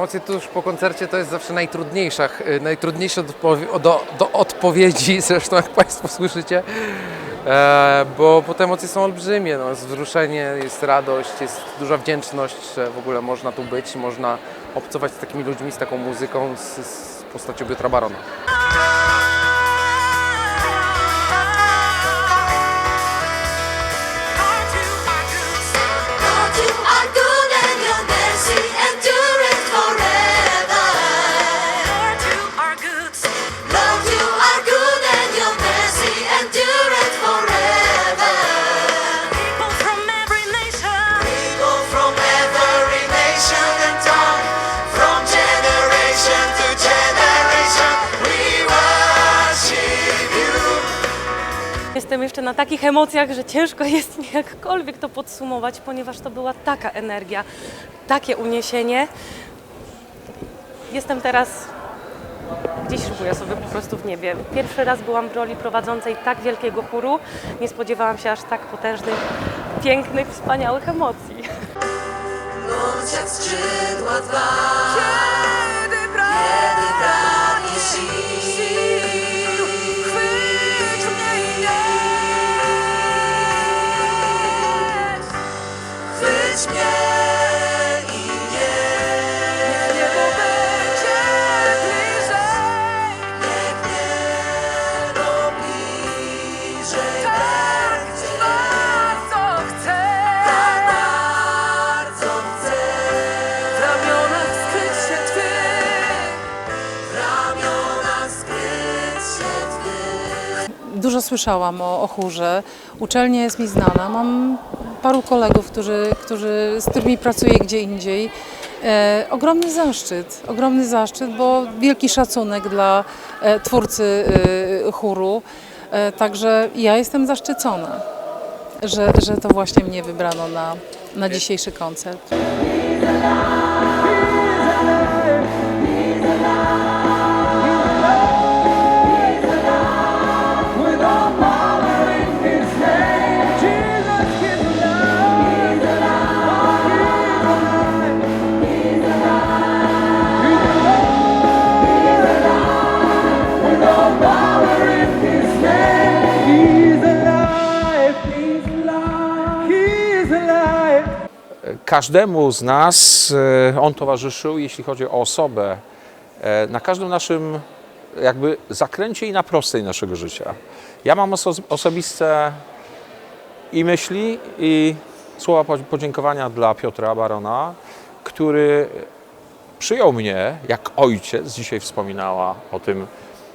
Emocje tuż po koncercie to jest zawsze najtrudniejsza, y, najtrudniejsze do, do odpowiedzi, zresztą jak Państwo słyszycie, e, bo, bo te emocje są olbrzymie, no, jest wzruszenie, jest radość, jest duża wdzięczność, że w ogóle można tu być, można obcować z takimi ludźmi, z taką muzyką, z, z postacią Piotra Barona. Jestem jeszcze na takich emocjach, że ciężko jest mi jakkolwiek to podsumować, ponieważ to była taka energia, takie uniesienie. Jestem teraz gdzieś szybuję sobie po prostu w niebie. Pierwszy raz byłam w roli prowadzącej tak wielkiego chóru. Nie spodziewałam się aż tak potężnych, pięknych, wspaniałych emocji. Bądź jak skrzydła dwa, kiedy pragniesz Dużo słyszałam o, o chórze. Uczelnia jest mi znana. Mam paru kolegów, którzy, którzy, z którymi pracuję gdzie indziej. E, ogromny zaszczyt, ogromny zaszczyt, bo wielki szacunek dla e, twórcy e, chóru. E, także ja jestem zaszczycona, że, że to właśnie mnie wybrano na, na dzisiejszy koncert. Każdemu z nas e, on towarzyszył, jeśli chodzi o osobę, e, na każdym naszym jakby zakręcie i na prostej naszego życia. Ja mam oso- osobiste i myśli, i słowa po- podziękowania dla Piotra Barona, który przyjął mnie jak ojciec. Dzisiaj wspominała o tym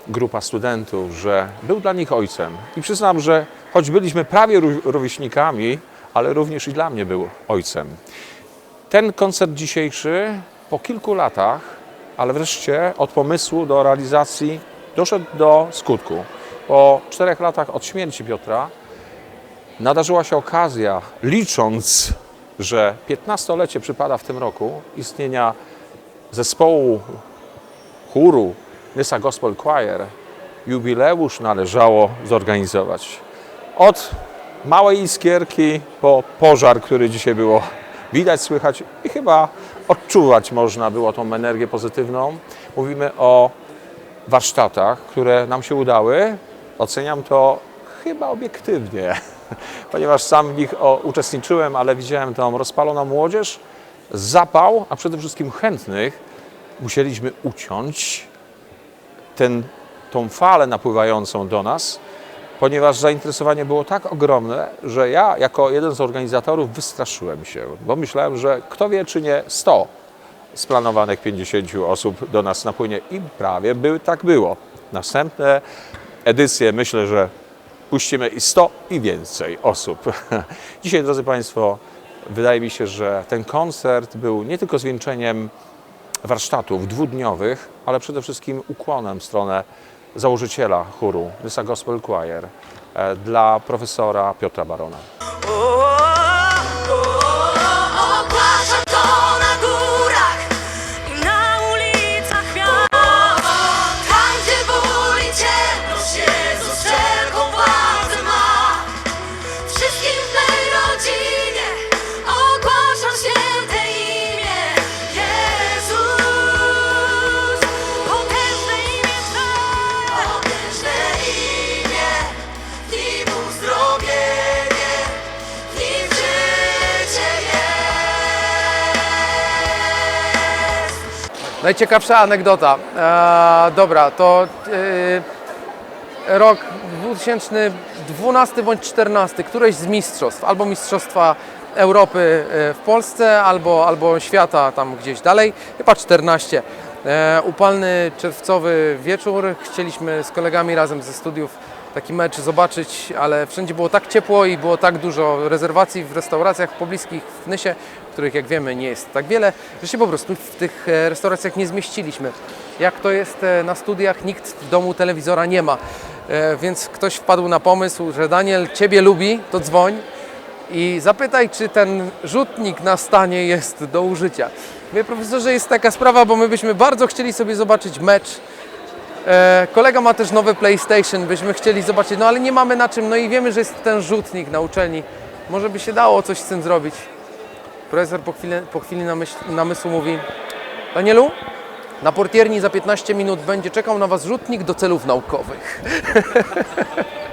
grupa studentów, że był dla nich ojcem. I przyznam, że choć byliśmy prawie ró- rówieśnikami, ale również i dla mnie był ojcem. Ten koncert dzisiejszy po kilku latach, ale wreszcie od pomysłu do realizacji doszedł do skutku. Po czterech latach od śmierci Piotra nadarzyła się okazja, licząc, że 15-lecie przypada w tym roku istnienia zespołu chóru Nysa Gospel Choir, jubileusz należało zorganizować. Od małej iskierki po pożar, który dzisiaj było widać, słychać i chyba odczuwać można było tą energię pozytywną. Mówimy o warsztatach, które nam się udały. Oceniam to chyba obiektywnie, ponieważ sam w nich uczestniczyłem, ale widziałem tą rozpaloną młodzież, zapał, a przede wszystkim chętnych. Musieliśmy uciąć ten, tą falę napływającą do nas, ponieważ zainteresowanie było tak ogromne, że ja jako jeden z organizatorów wystraszyłem się, bo myślałem, że kto wie, czy nie 100 z planowanych 50 osób do nas napłynie i prawie by, tak było. Następne edycje myślę, że puścimy i 100 i więcej osób. Dzisiaj, drodzy Państwo, wydaje mi się, że ten koncert był nie tylko zwieńczeniem warsztatów dwudniowych, ale przede wszystkim ukłonem w stronę założyciela chóru Nysa Gospel Choir dla profesora Piotra Barona. Najciekawsza anegdota. E, dobra, to e, rok 2012 bądź 2014, któreś z mistrzostw, albo Mistrzostwa Europy e, w Polsce, albo, albo świata tam gdzieś dalej, chyba 14. E, upalny czerwcowy wieczór, chcieliśmy z kolegami razem ze studiów taki mecz zobaczyć, ale wszędzie było tak ciepło i było tak dużo rezerwacji w restauracjach pobliskich w Nysie, których jak wiemy nie jest tak wiele, że się po prostu w tych e, restauracjach nie zmieściliśmy. Jak to jest e, na studiach, nikt w domu telewizora nie ma, E, więc ktoś wpadł na pomysł, że Daniel Ciebie lubi, to dzwoń i zapytaj, czy ten rzutnik na stanie jest do użycia. Mówię, profesorze, jest taka sprawa, bo my byśmy bardzo chcieli sobie zobaczyć mecz kolega ma też nowe PlayStation, byśmy chcieli zobaczyć, no ale nie mamy na czym, no i wiemy, że jest ten rzutnik na uczelni. Może by się dało coś z tym zrobić. Profesor po chwili, po chwili namysłu mówi Danielu, na portierni za 15 minut będzie czekał na Was rzutnik do celów naukowych.